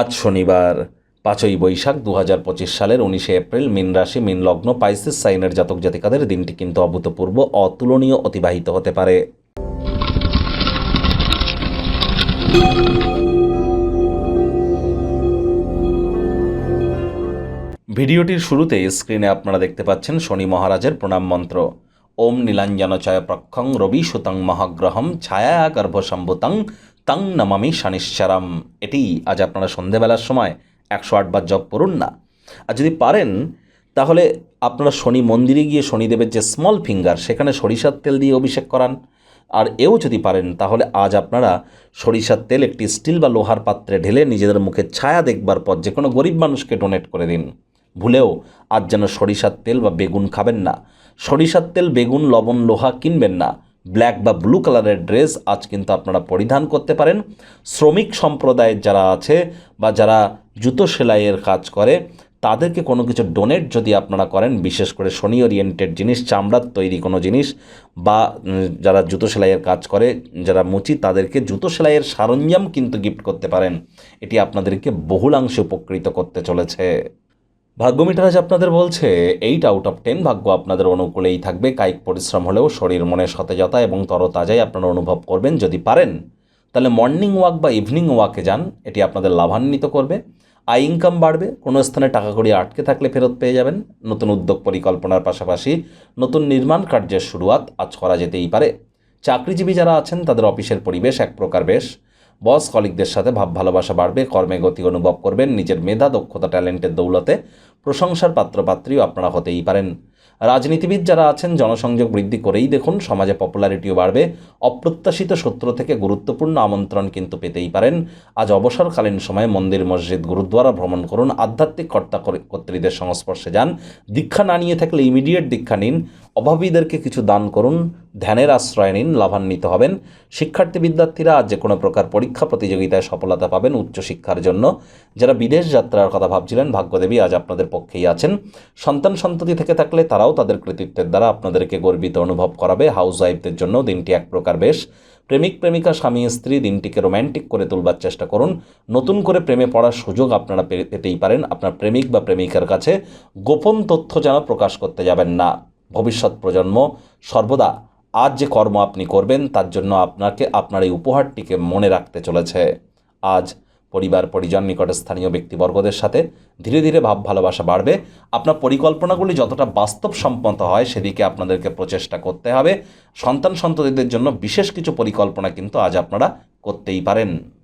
আজ শনিবার, পাঁচই বৈশাখ দু হাজার পঁচিশ সালের উনিশে এপ্রিল মিন রাশি, মিন লগ্ন, পাইসিস সাইনের জাতক জাতিকাদের দিনটি কিন্তু অভূতপূর্ব, অতুলনীয় অতিবাহিত হতে পারে। ভিডিওটির শুরুতে স্ক্রিনে আপনারা দেখতে পাচ্ছেন শনি মহারাজের প্রণাম মন্ত্র। ওম নীলাঞ্জন প্রক্ষং রবি সুতং মহাগ্রহম ছায়া গর্ভসম্ভুতং তং নমামি শনিশ্চরম। এটি আজ আপনারা সন্ধেবেলার সময় একশো আটবার জপ করুন না। আর যদি পারেন, তাহলে আপনারা শনি মন্দিরে গিয়ে শনিদেবের যে স্মল ফিঙ্গার সেখানে সরিষার তেল দিয়ে অভিষেক করান। আর এও যদি পারেন, তাহলে আজ আপনারা সরিষার তেল একটি স্টিল বা লোহার পাত্রে ঢেলে নিজেদের মুখে ছায়া দেখবার পর যে কোনো গরিব মানুষকে ডোনেট করে দিন। ভুলেও আজ যেন সরিষার তেল বা বেগুন খাবেন না। সরিষার তেল, বেগুন, লবণ, লোহা কিনবেন না। ব্ল্যাক বা ব্লু কালারের ড্রেস আজ কিন্তু আপনারা পরিধান করতে পারেন। শ্রমিক সম্প্রদায়ের যারা আছে বা যারা জুতো সেলাইয়ের কাজ করে, তাদেরকে কোনো কিছু ডোনেট যদি আপনারা করেন, বিশেষ করে শনি ওরিয়েন্টেড জিনিস চামড়ার তৈরি কোনো জিনিস বা যারা জুতো সেলাইয়ের কাজ করে, যারা মুচি, তাদেরকে জুতো সেলাইয়ের সরঞ্জাম কিন্তু গিফট করতে পারেন। এটি আপনাদেরকে বহুলাংশে উপকৃত করতে চলেছে। ভাগ্য মিটার আজ আপনাদের বলছে এইট আউট অফ টেন ভাগ্য আপনাদের অনুকূলেই থাকবে। কায়িক পরিশ্রম হলেও শরীর মনে সতেজতা এবং তরতাজাই আপনারা অনুভব করবেন যদি পারেন। তাহলে মর্নিং ওয়াক বা ইভিনিং ওয়াকে যান, এটি আপনাদের লাভান্বিত করবে। আয় ইনকাম বাড়বে, কোনো স্থানে টাকা কড়ি আটকে থাকলে ফেরত পেয়ে যাবেন। নতুন উদ্যোগ পরিকল্পনার পাশাপাশি নতুন নির্মাণ কার্যের শুরুয়াত আজ করা যেতেই পারে। চাকরিজীবী যারা আছেন, তাদের অফিসের পরিবেশ এক প্রকার বেশ। বস কলিকদের সাথে ভাব ভালোবাসা বাড়বে, কর্মে গতি অনুভব করবেন, নিজের মেধা, দক্ষতা, ট্যালেন্টের দৌলতে প্রশংসার পাত্রপাত্রীও আপনারা হতেই পারেন। রাজনীতিবিদ যারা আছেন, জনসংযোগ বৃদ্ধি করেই দেখুন সমাজে পপুলারিটিও বাড়বে। অপ্রত্যাশিত সূত্র থেকে গুরুত্বপূর্ণ আমন্ত্রণ কিন্তু পেতেই পারেন। আজ অবসরকালীন সময়ে মন্দির, মসজিদ গুরুদ্বারা ভ্রমণ করুন। আধ্যাত্মিক কর্তা কর- কর্ত্রীদের সংস্পর্শে যান। দীক্ষা না নিয়ে থাকলে ইমিডিয়েট দীক্ষা নিন। অভাবীদেরকে কিছু দান করুন। ধ্যানের আশ্রয় নিন, লাভান্বিত হবেন। শিক্ষার্থী বিদ্যার্থীরা আজ যে কোনো প্রকার পরীক্ষা প্রতিযোগিতায় সফলতা পাবেন উচ্চশিক্ষার জন্য। যারা বিদেশ যাত্রার কথা ভাবছিলেন, ভাগ্যদেবী আজ আপনাদের পক্ষেই আছেন। সন্তান সন্ততি থেকে থাকলে তারাও তাদের কৃতিত্বের দ্বারা আপনাদেরকে গর্বিত অনুভব করাবে। হাউস ওয়াইফদের জন্য দিনটি এক প্রকার বেশ। প্রেমিক, প্রেমিকা, স্বামী, স্ত্রী দিনটিকে রোম্যান্টিক করে তুলবার চেষ্টা করুন। নতুন করে প্রেমে পড়ার সুযোগ আপনারা পেতেই পারেন। আপনার প্রেমিক বা প্রেমিকার কাছে গোপন তথ্য যেন প্রকাশ করতে যাবেন না। ভবিষ্যৎ প্রজন্ম সর্বদা আজ যে কর্ম আপনি করবেন, তার জন্য আপনাকে, আপনার এই উপহারটিকে মনে রাখতে চলেছে। আজ পরিবার, পরিজন, নিকটে স্থানীয় ব্যক্তিবর্গদের সাথে ধীরে ধীরে ভাব ভালোবাসা বাড়বে। আপনার পরিকল্পনাগুলি যতটা বাস্তবসম্মত হয়, সেদিকে আপনাদেরকে প্রচেষ্টা করতে হবে। সন্তান সন্ততিদের জন্য বিশেষ কিছু পরিকল্পনা কিন্তু আজ আপনারা করতেই পারেন।